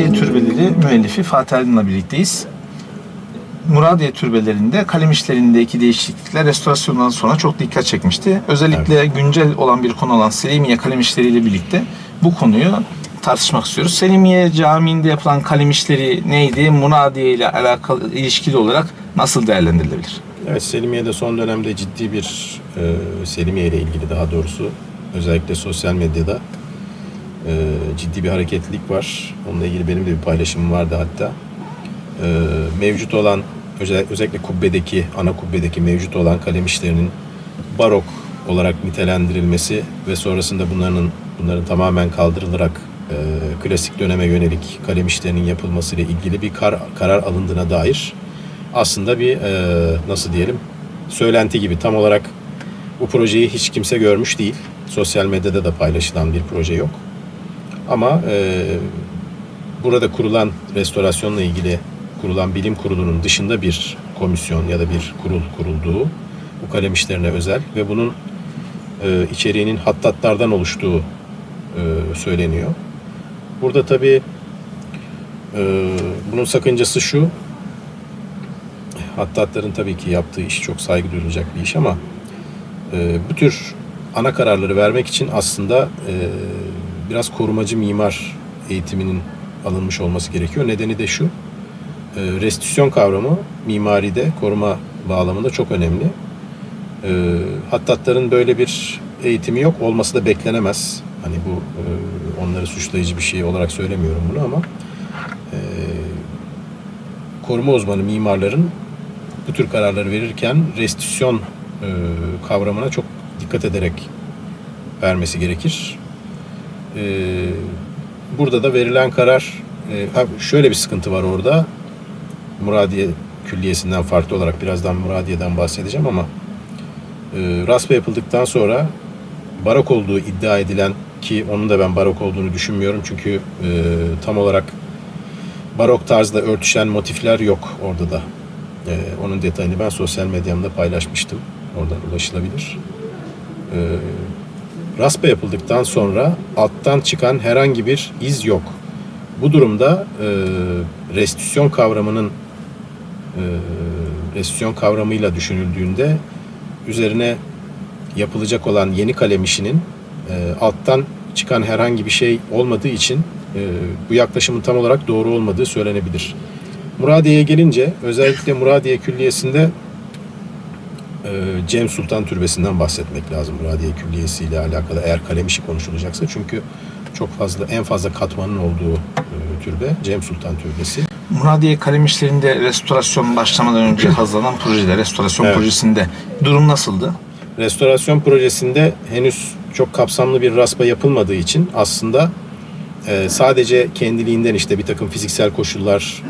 Muradiye Türbeleri müellifi Fatih Aydın'la birlikteyiz. Muradiye türbelerinde kalem işlerindeki değişiklikler restorasyondan sonra çok dikkat çekmişti. Özellikle güncel olan bir konu olan Selimiye kalem işleriyle birlikte bu konuyu tartışmak istiyoruz. Selimiye Camii'nde yapılan kalem işleri neydi? Muradiye ile alakalı ilişkili olarak nasıl değerlendirilebilir? Evet Selimiye'de son dönemde ciddi bir e, Selimiye ile ilgili daha doğrusu özellikle sosyal medyada e, ciddi bir hareketlilik var. Onunla ilgili benim de bir paylaşımım vardı hatta. E, mevcut olan özel- özellikle kubbedeki, ana kubbedeki mevcut olan kalem işlerinin barok olarak nitelendirilmesi ve sonrasında bunların bunların tamamen kaldırılarak e, klasik döneme yönelik kalem işlerinin yapılması ile ilgili bir kar, karar alındığına dair aslında bir e, nasıl diyelim söylenti gibi tam olarak bu projeyi hiç kimse görmüş değil. Sosyal medyada da paylaşılan bir proje yok. Ama e, burada kurulan restorasyonla ilgili kurulan bilim kurulunun dışında bir komisyon ya da bir kurul kurulduğu bu kalem işlerine özel ve bunun e, içeriğinin hattatlardan oluştuğu e, söyleniyor. Burada tabii e, bunun sakıncası şu, hattatların tabii ki yaptığı iş çok saygı duyulacak bir iş ama e, bu tür ana kararları vermek için aslında e, biraz korumacı mimar eğitiminin alınmış olması gerekiyor. Nedeni de şu, e, restitüsyon kavramı mimaride koruma bağlamında çok önemli. E, hattatların böyle bir eğitimi yok, olması da beklenemez. Hani bu e, onları suçlayıcı bir şey olarak söylemiyorum bunu ama koruma uzmanı mimarların bu tür kararları verirken restitüsyon kavramına çok dikkat ederek vermesi gerekir. E, burada da verilen karar e, şöyle bir sıkıntı var orada. Muradiye Külliyesi'nden farklı olarak birazdan Muradiye'den bahsedeceğim ama e, raspa yapıldıktan sonra barok olduğu iddia edilen ki onun da ben barok olduğunu düşünmüyorum çünkü e, tam olarak barok tarzda örtüşen motifler yok orada da. Ee, onun detayını ben sosyal medyamda paylaşmıştım. Oradan ulaşılabilir. Ee, raspa yapıldıktan sonra alttan çıkan herhangi bir iz yok. Bu durumda e, restitüsyon kavramının e, restitüsyon kavramıyla düşünüldüğünde üzerine yapılacak olan yeni kalem işinin e, alttan çıkan herhangi bir şey olmadığı için e, bu yaklaşımın tam olarak doğru olmadığı söylenebilir. Muradiye'ye gelince özellikle Muradiye Külliyesi'nde Cem Sultan Türbesi'nden bahsetmek lazım Muradiye Külliyesi ile alakalı eğer kalem işi konuşulacaksa. Çünkü çok fazla en fazla katmanın olduğu e, türbe Cem Sultan Türbesi. Muradiye kalem işlerinde restorasyon başlamadan önce hazırlanan projede, restorasyon Evet. projesinde durum nasıldı? Restorasyon projesinde henüz çok kapsamlı bir raspa yapılmadığı için aslında e, sadece kendiliğinden işte bir takım fiziksel koşullar,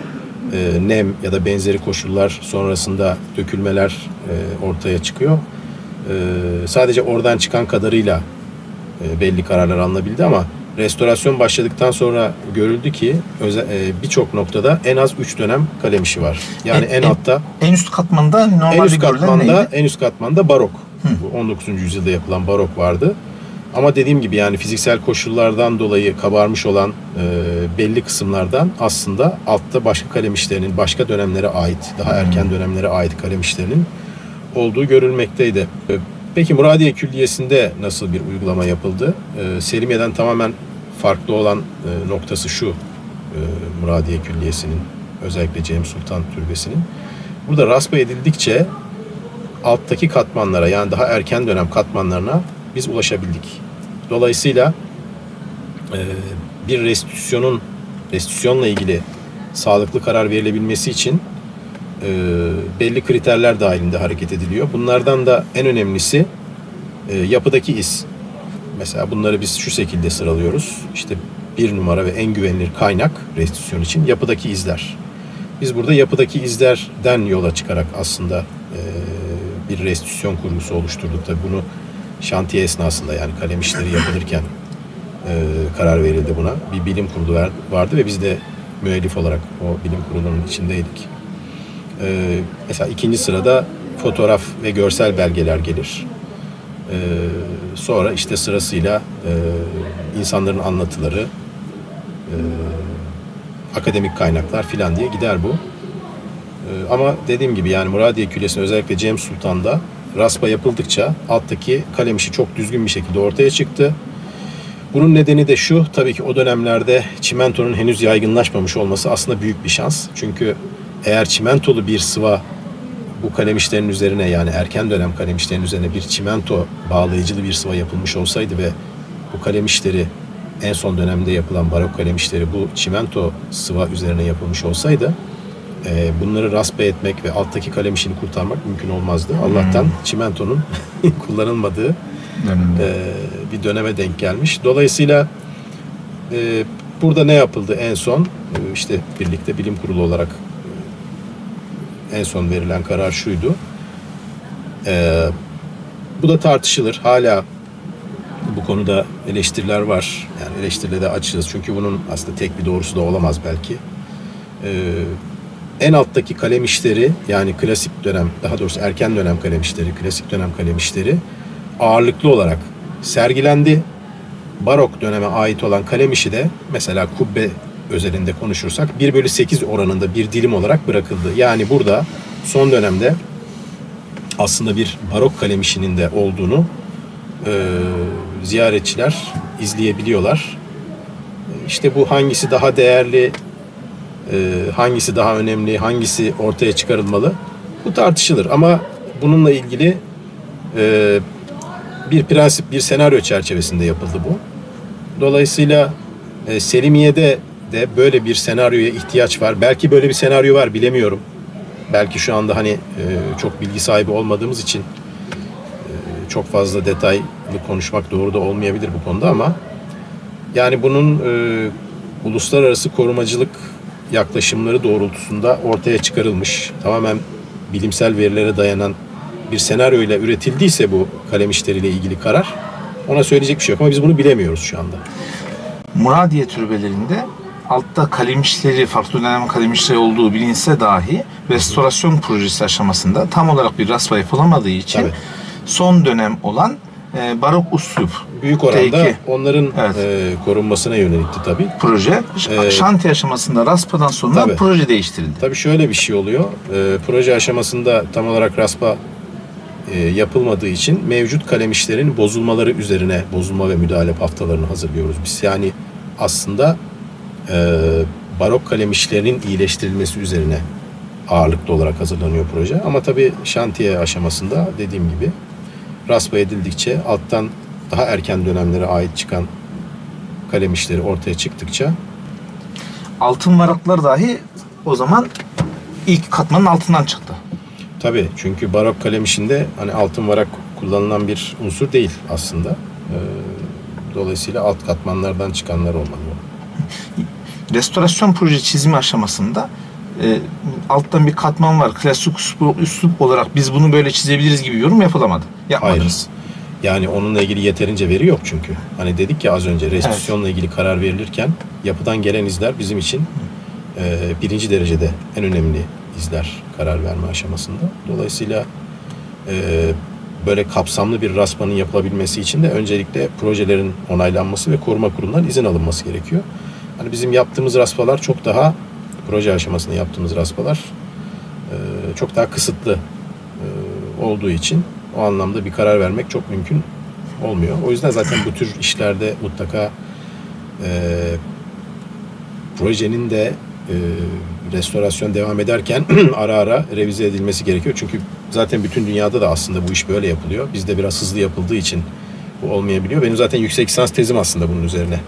e, nem ya da benzeri koşullar sonrasında dökülmeler e, ortaya çıkıyor. E, sadece oradan çıkan kadarıyla e, belli kararlar alınabildi ama restorasyon başladıktan sonra görüldü ki e, birçok noktada en az 3 dönem kalem işi var. Yani En- en, en- altta En üst katmanda en normalde üst katmanda neydi? en üst katmanda barok. Bu 19. yüzyılda yapılan barok vardı. Ama dediğim gibi yani fiziksel koşullardan dolayı kabarmış olan e, belli kısımlardan aslında altta başka kalem işlerinin başka dönemlere ait, daha erken dönemlere ait kalem işlerinin olduğu görülmekteydi. E, Peki Muradiye Külliyesi'nde nasıl bir uygulama yapıldı? E, Selimiye'den tamamen farklı olan e, noktası şu. e, Muradiye Külliyesi'nin özellikle Cem Sultan Türbesi'nin. Burada raspa edildikçe alttaki katmanlara yani daha erken dönem katmanlarına biz ulaşabildik. Dolayısıyla e, bir restitüsyonun restitüsyonla ilgili sağlıklı karar verilebilmesi için e, belli kriterler dahilinde hareket ediliyor. Bunlardan da en önemlisi e, yapıdaki iz. Mesela bunları biz şu şekilde sıralıyoruz. İşte bir numara ve en güvenilir kaynak restitüsyon için yapıdaki izler. Biz burada yapıdaki izlerden yola çıkarak aslında bir restitüsyon kurgusu oluşturduk. Tabii bunu şantiye esnasında yani kalem işleri yapılırken e, karar verildi buna. Bir bilim kurulu vardı ve biz de müellif olarak o bilim kurulunun içindeydik. E, mesela ikinci sırada fotoğraf ve görsel belgeler gelir. E, sonra işte sırasıyla e, insanların anlatıları, e, akademik kaynaklar filan diye gider bu. Ee, ama dediğim gibi yani Muradiye Küllesi'nde özellikle Cem Sultan'da raspa yapıldıkça alttaki kalem işi çok düzgün bir şekilde ortaya çıktı. Bunun nedeni de şu, tabii ki o dönemlerde çimentonun henüz yaygınlaşmamış olması aslında büyük bir şans. Çünkü eğer çimentolu bir sıva bu kalem işlerinin üzerine yani erken dönem kalem işlerinin üzerine bir çimento bağlayıcılı bir sıva yapılmış olsaydı ve bu kalem işleri en son dönemde yapılan barok kalem işleri bu çimento sıva üzerine yapılmış olsaydı e, bunları raspa etmek ve alttaki kalem işini kurtarmak mümkün olmazdı. Allah'tan çimentonun kullanılmadığı Dönemde. e, bir döneme denk gelmiş. Dolayısıyla e, burada ne yapıldı en son? E, işte birlikte bilim kurulu olarak e, en son verilen karar şuydu. E, bu da tartışılır. Hala bu konuda eleştiriler var. Yani eleştirile de açığız. Çünkü bunun aslında tek bir doğrusu da olamaz belki. E, en alttaki kalem işleri yani klasik dönem daha doğrusu erken dönem kalem işleri, klasik dönem kalem işleri ağırlıklı olarak sergilendi. Barok döneme ait olan kalem işi de mesela kubbe özelinde konuşursak 1 bölü 8 oranında bir dilim olarak bırakıldı. Yani burada son dönemde aslında bir barok kalem işinin de olduğunu e, ziyaretçiler izleyebiliyorlar. İşte bu hangisi daha değerli, hangisi daha önemli, hangisi ortaya çıkarılmalı bu tartışılır. Ama bununla ilgili e, bir prensip, bir senaryo çerçevesinde yapıldı bu. Dolayısıyla e, Selimiye'de de böyle bir senaryoya ihtiyaç var. Belki böyle bir senaryo var bilemiyorum. Belki şu anda hani e, çok bilgi sahibi olmadığımız için çok fazla detaylı konuşmak doğru da olmayabilir bu konuda ama yani bunun uluslararası korumacılık yaklaşımları doğrultusunda ortaya çıkarılmış tamamen bilimsel verilere dayanan bir senaryo ile üretildiyse bu kalem işleriyle ilgili karar ona söyleyecek bir şey yok ama biz bunu bilemiyoruz şu anda. Muradiye türbelerinde altta kalemişleri, farklı dönem kalemişleri olduğu bilinse dahi restorasyon projesi aşamasında tam olarak bir raspa yapılamadığı için Tabii. son dönem olan e, barok uslup Büyük oranda T2 onların Evet. e, korunmasına yönelikti tabii. proje Ee, şantiye aşamasında raspadan sonra tabii. proje değiştirildi. Tabii şöyle bir şey oluyor. E, proje aşamasında tam olarak raspa e, yapılmadığı için mevcut kalem işlerin bozulmaları üzerine bozulma ve müdahale haftalarını hazırlıyoruz biz. Yani aslında e, barok kalem işlerinin iyileştirilmesi üzerine ağırlıklı olarak hazırlanıyor proje. Ama tabii şantiye aşamasında dediğim gibi raspa edildikçe alttan daha erken dönemlere ait çıkan kalem işleri ortaya çıktıkça Altın varaklar dahi o zaman ilk katmanın altından çıktı. Tabii çünkü barok kalem işinde hani altın varak kullanılan bir unsur değil aslında. Ee, dolayısıyla alt katmanlardan çıkanlar olmalı. Restorasyon proje çizimi aşamasında e, alttan bir katman var. Klasik üslup, olarak biz bunu böyle çizebiliriz gibi yorum yapılamadı. Hayır. Yapmadınız. Yani onunla ilgili yeterince veri yok çünkü. Hani dedik ya az önce restitüsyonla ilgili karar verilirken yapıdan gelen izler bizim için e, birinci derecede en önemli izler karar verme aşamasında. Dolayısıyla e, böyle kapsamlı bir raspanın yapılabilmesi için de öncelikle projelerin onaylanması ve koruma kurulundan izin alınması gerekiyor. Hani bizim yaptığımız raspalar çok daha proje aşamasında yaptığımız raspalar e, çok daha kısıtlı e, olduğu için o anlamda bir karar vermek çok mümkün olmuyor. O yüzden zaten bu tür işlerde mutlaka e, projenin de restorasyon devam ederken ara ara revize edilmesi gerekiyor. Çünkü zaten bütün dünyada da aslında bu iş böyle yapılıyor. Bizde biraz hızlı yapıldığı için bu olmayabiliyor. Benim zaten yüksek lisans tezim aslında bunun üzerine.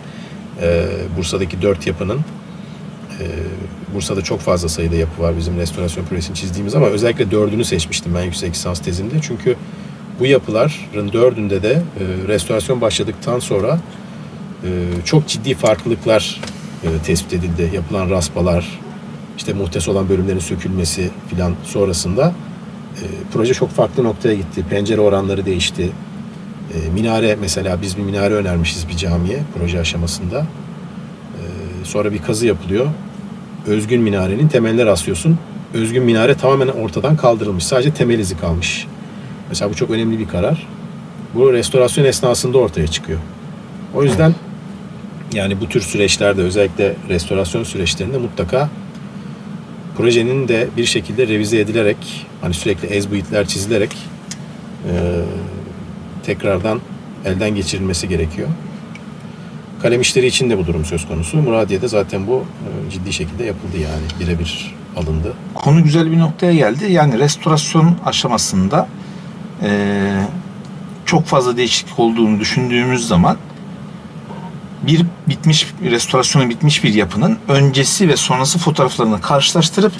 Bursa'daki dört yapının Bursa'da çok fazla sayıda yapı var bizim restorasyon projesini çizdiğimiz ama özellikle dördünü seçmiştim ben yüksek lisans tezimde. Çünkü bu yapıların dördünde de e, restorasyon başladıktan sonra e, çok ciddi farklılıklar e, tespit edildi. Yapılan raspalar, işte muhtes olan bölümlerin sökülmesi filan sonrasında e, proje çok farklı noktaya gitti. Pencere oranları değişti. E, minare mesela biz bir minare önermişiz bir camiye proje aşamasında. E, sonra bir kazı yapılıyor. Özgün minarenin temeline rastlıyorsun. Özgün minare tamamen ortadan kaldırılmış. Sadece temel izi kalmış. Mesela bu çok önemli bir karar. Bu restorasyon esnasında ortaya çıkıyor. O yüzden Yani bu tür süreçlerde özellikle restorasyon süreçlerinde mutlaka projenin de bir şekilde revize edilerek hani sürekli ezbuitler çizilerek e, tekrardan elden geçirilmesi gerekiyor. Kalem işleri için de bu durum söz konusu. Muradiye'de zaten bu e, ciddi şekilde yapıldı yani birebir alındı. Konu güzel bir noktaya geldi. Yani restorasyon aşamasında eee, çok fazla değişiklik olduğunu düşündüğümüz zaman bir bitmiş restorasyonu bitmiş bir yapının öncesi ve sonrası fotoğraflarını karşılaştırıp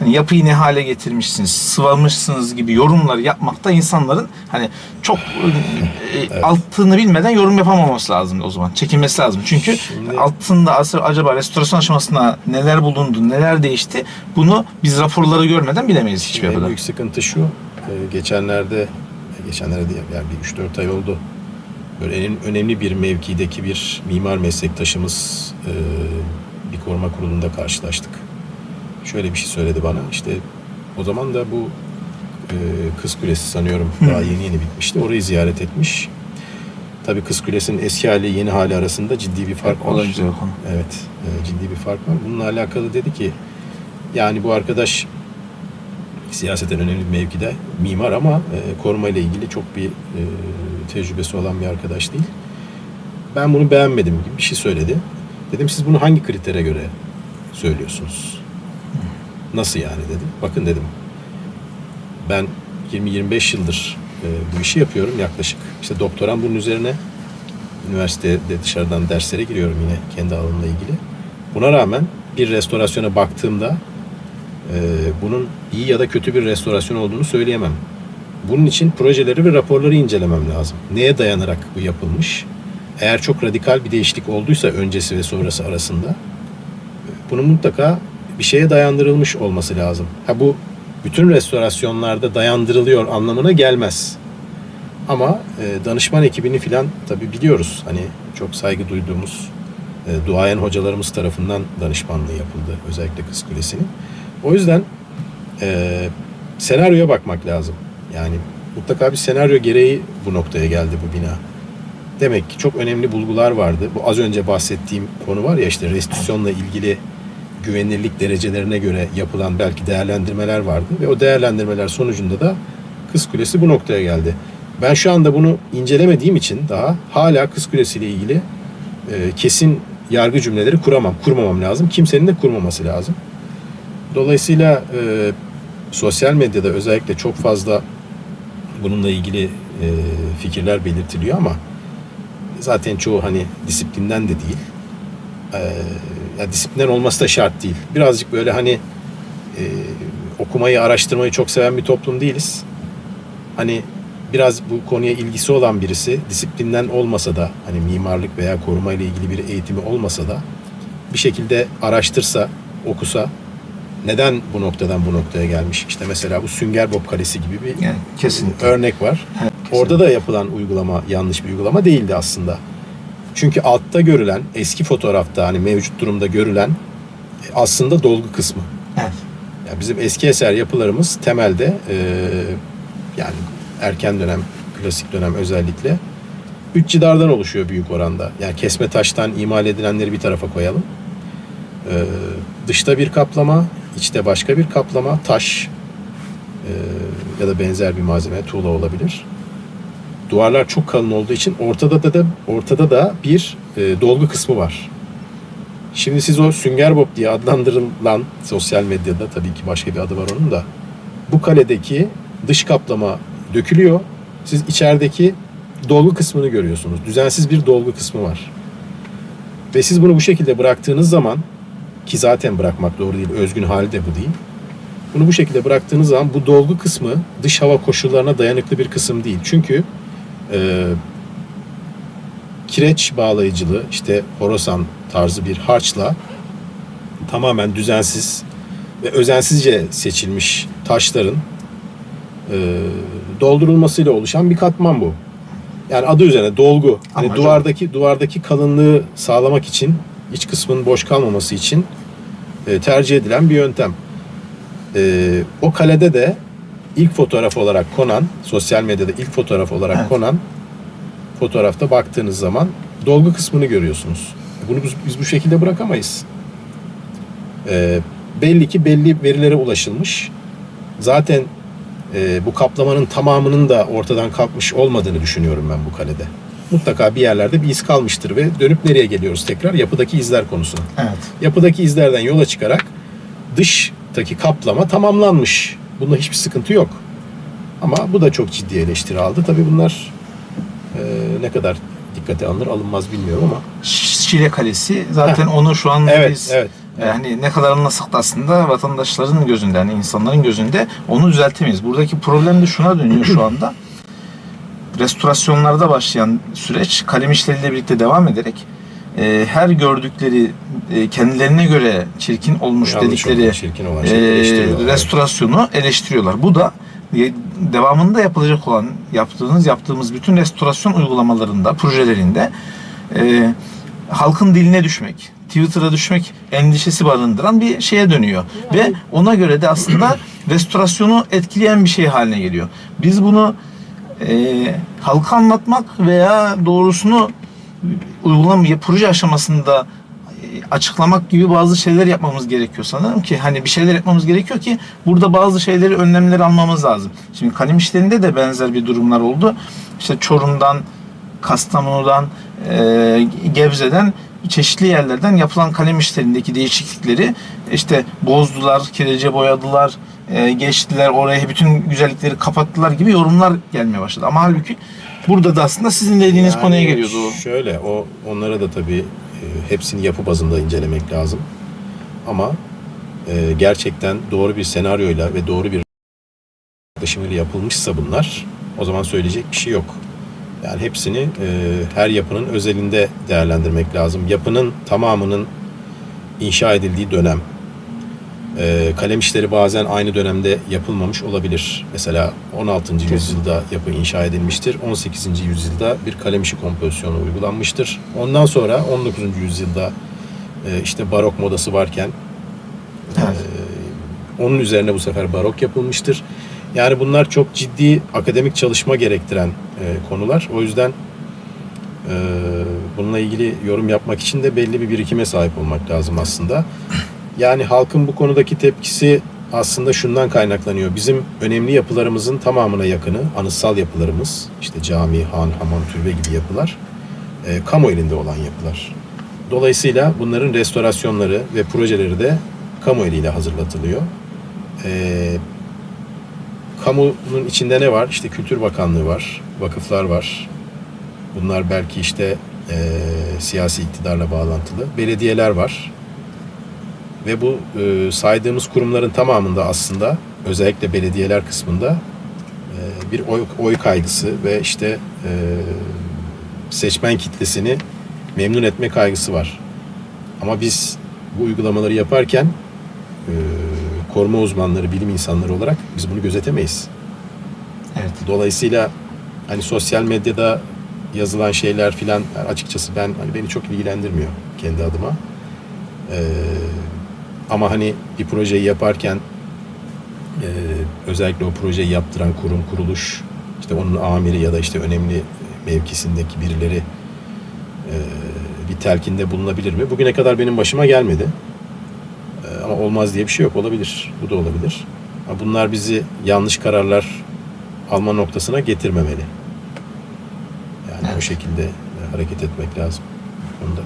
hani yapıyı ne hale getirmişsiniz, sıvamışsınız gibi yorumlar yapmakta insanların hani çok e, altını bilmeden yorum yapamaması lazım o zaman. Çekinmesi lazım. Çünkü Şimdi- altında acaba restorasyon aşamasında neler bulundu, neler değişti bunu biz raporları görmeden bilemeyiz hiçbir En yapıda. büyük sıkıntı şu. e, Geçenlerde geçenlerde değil yani bir 3-4 ay oldu. Böyle en önemli bir mevkideki bir mimar meslektaşımız e, bir koruma kurulunda karşılaştık. Şöyle bir şey söyledi bana. İşte o zaman da bu e, Kız Kulesi sanıyorum daha yeni yeni bitmişti. Orayı ziyaret etmiş. Tabii Kız Kulesi'nin eski hali yeni hali arasında ciddi bir fark var. Evet, e, ciddi bir fark var. Bununla alakalı dedi ki yani bu arkadaş siyaseten önemli bir mevkide mimar ama e, koruma ile ilgili çok bir e, tecrübesi olan bir arkadaş değil. Ben bunu beğenmedim gibi bir şey söyledi. Dedim siz bunu hangi kritere göre söylüyorsunuz? Nasıl yani dedim. Bakın dedim. Ben 20-25 yıldır e, bu işi yapıyorum yaklaşık. İşte doktoram bunun üzerine. Üniversitede dışarıdan derslere giriyorum yine kendi alanımla ilgili. Buna rağmen bir restorasyona baktığımda e, bunun iyi ya da kötü bir restorasyon olduğunu söyleyemem. Bunun için projeleri ve raporları incelemem lazım. Neye dayanarak bu yapılmış? Eğer çok radikal bir değişiklik olduysa öncesi ve sonrası arasında e, bunun mutlaka bir şeye dayandırılmış olması lazım. Ha bu bütün restorasyonlarda dayandırılıyor anlamına gelmez. Ama e, danışman ekibini filan tabi biliyoruz. Hani çok saygı duyduğumuz e, duayen hocalarımız tarafından danışmanlığı yapıldı. Özellikle Kız Kulesi'nin. O yüzden e, senaryoya bakmak lazım. Yani mutlaka bir senaryo gereği bu noktaya geldi bu bina. Demek ki çok önemli bulgular vardı. Bu az önce bahsettiğim konu var ya işte restitüsyonla ilgili güvenilirlik derecelerine göre yapılan belki değerlendirmeler vardı. Ve o değerlendirmeler sonucunda da Kız Kulesi bu noktaya geldi. Ben şu anda bunu incelemediğim için daha hala Kız Kulesi ile ilgili e, kesin yargı cümleleri kuramam, kurmamam lazım. Kimsenin de kurmaması lazım. Dolayısıyla e, sosyal medyada özellikle çok fazla bununla ilgili e, fikirler belirtiliyor ama zaten çoğu hani disiplinden de değil. E, ya disiplinden olması da şart değil. Birazcık böyle hani e, okumayı, araştırmayı çok seven bir toplum değiliz. Hani biraz bu konuya ilgisi olan birisi disiplinden olmasa da hani mimarlık veya koruma ile ilgili bir eğitimi olmasa da bir şekilde araştırsa, okusa neden bu noktadan bu noktaya gelmiş? İşte mesela bu Sünger Bob Kalesi gibi bir Yani kesinlikle. örnek var. Evet, Orada da yapılan uygulama yanlış bir uygulama değildi aslında. Çünkü altta görülen, eski fotoğrafta hani mevcut durumda görülen e, aslında dolgu kısmı. Evet. Yani bizim eski eser yapılarımız temelde e, yani erken dönem, klasik dönem özellikle üç cidardan oluşuyor büyük oranda. Yani kesme taştan imal edilenleri bir tarafa koyalım. E, dışta bir kaplama, içte başka bir kaplama, taş e, ya da benzer bir malzeme, tuğla olabilir. Duvarlar çok kalın olduğu için ortada da, da ortada da bir e, dolgu kısmı var. Şimdi siz o Sünger Bob diye adlandırılan sosyal medyada tabii ki başka bir adı var onun da bu kaledeki dış kaplama dökülüyor. Siz içerideki dolgu kısmını görüyorsunuz. Düzensiz bir dolgu kısmı var. Ve siz bunu bu şekilde bıraktığınız zaman ki zaten bırakmak doğru değil, özgün hali de bu değil. Bunu bu şekilde bıraktığınız zaman bu dolgu kısmı dış hava koşullarına dayanıklı bir kısım değil. Çünkü e, kireç bağlayıcılı işte horosan tarzı bir harçla tamamen düzensiz ve özensizce seçilmiş taşların e, doldurulmasıyla oluşan bir katman bu. Yani adı üzerine dolgu. Hani Amacı o. duvardaki duvardaki kalınlığı sağlamak için, iç kısmının boş kalmaması için e, tercih edilen bir yöntem. E, o kalede de ilk fotoğraf olarak konan, sosyal medyada ilk fotoğraf olarak Evet. konan fotoğrafta baktığınız zaman dolgu kısmını görüyorsunuz. bunu biz, biz bu şekilde bırakamayız. Ee, belli ki belli verilere ulaşılmış. Zaten e, bu kaplamanın tamamının da ortadan kalkmış olmadığını düşünüyorum ben bu kalede. Mutlaka bir yerlerde bir iz kalmıştır ve dönüp nereye geliyoruz tekrar? Yapıdaki izler konusuna. Evet. Yapıdaki izlerden yola çıkarak dıştaki kaplama tamamlanmış. Bunda hiçbir sıkıntı yok. Ama bu da çok ciddi eleştiri aldı. Tabii bunlar e, ne kadar dikkate alınır alınmaz bilmiyorum ama. Şile Kalesi zaten onu şu an Evet, biz evet. yani ne kadar anlasak da aslında vatandaşların gözünde, yani insanların gözünde onu düzeltemeyiz. Buradaki problem de şuna dönüyor şu anda. Restorasyonlarda başlayan süreç kalem işleriyle birlikte devam ederek e, her gördükleri e, kendilerine göre çirkin olmuş Yanlış dedikleri olan, çirkin olan e, eleştiriyorlar. Evet. restorasyonu eleştiriyorlar. Bu da e, devamında yapılacak olan yaptığınız yaptığımız bütün restorasyon uygulamalarında, projelerinde e, halkın diline düşmek, Twitter'a düşmek endişesi barındıran bir şeye dönüyor. Ve ona göre de aslında restorasyonu etkileyen bir şey haline geliyor. Biz bunu e, halka anlatmak veya doğrusunu uygulamaya proje aşamasında e, açıklamak gibi bazı şeyler yapmamız gerekiyor sanırım ki hani bir şeyler yapmamız gerekiyor ki burada bazı şeyleri önlemleri almamız lazım. Şimdi kalem işlerinde de benzer bir durumlar oldu. İşte Çorum'dan, Kastamonu'dan, e, Gebze'den çeşitli yerlerden yapılan kalem işlerindeki değişiklikleri işte bozdular, kirece boyadılar, e, geçtiler oraya bütün güzellikleri kapattılar gibi yorumlar gelmeye başladı. Ama halbuki burada da aslında sizin dediğiniz Yani konuya geliyordu. o. Şöyle o onlara da tabii e, hepsini yapı bazında incelemek lazım. Ama e, gerçekten doğru bir senaryoyla ve doğru bir yaklaşımıyla yapılmışsa bunlar o zaman söyleyecek bir şey yok. Yani hepsini e, her yapının özelinde değerlendirmek lazım. Yapının tamamının inşa edildiği dönem. E, kalem işleri bazen aynı dönemde yapılmamış olabilir. Mesela 16. yüzyılda yapı inşa edilmiştir. 18. yüzyılda bir kalem işi kompozisyonu uygulanmıştır. Ondan sonra 19. yüzyılda e, işte barok modası varken Evet. e, onun üzerine bu sefer barok yapılmıştır. Yani bunlar çok ciddi akademik çalışma gerektiren e, konular. O yüzden e, bununla ilgili yorum yapmak için de belli bir birikime sahip olmak lazım aslında. Yani halkın bu konudaki tepkisi aslında şundan kaynaklanıyor. Bizim önemli yapılarımızın tamamına yakını, anıtsal yapılarımız, işte cami, han, hamam, türbe gibi yapılar, e, kamu elinde olan yapılar. Dolayısıyla bunların restorasyonları ve projeleri de kamu eliyle hazırlatılıyor. E, kamunun içinde ne var? İşte Kültür Bakanlığı var, vakıflar var. Bunlar belki işte e, siyasi iktidarla bağlantılı. Belediyeler var. Ve bu e, saydığımız kurumların tamamında aslında özellikle belediyeler kısmında e, bir oy, oy kaygısı ve işte e, seçmen kitlesini memnun etme kaygısı var. Ama biz bu uygulamaları yaparken e, koruma uzmanları, bilim insanları olarak biz bunu gözetemeyiz. Evet. Dolayısıyla hani sosyal medyada yazılan şeyler filan açıkçası ben hani beni çok ilgilendirmiyor kendi adıma. Ee, ama hani bir projeyi yaparken e, özellikle o projeyi yaptıran kurum, kuruluş, işte onun amiri ya da işte önemli mevkisindeki birileri e, bir telkinde bulunabilir mi? Bugüne kadar benim başıma gelmedi. E, ama olmaz diye bir şey yok. Olabilir. Bu da olabilir. Ama bunlar bizi yanlış kararlar alma noktasına getirmemeli. Yani o Evet. şekilde e, hareket etmek lazım. Onda.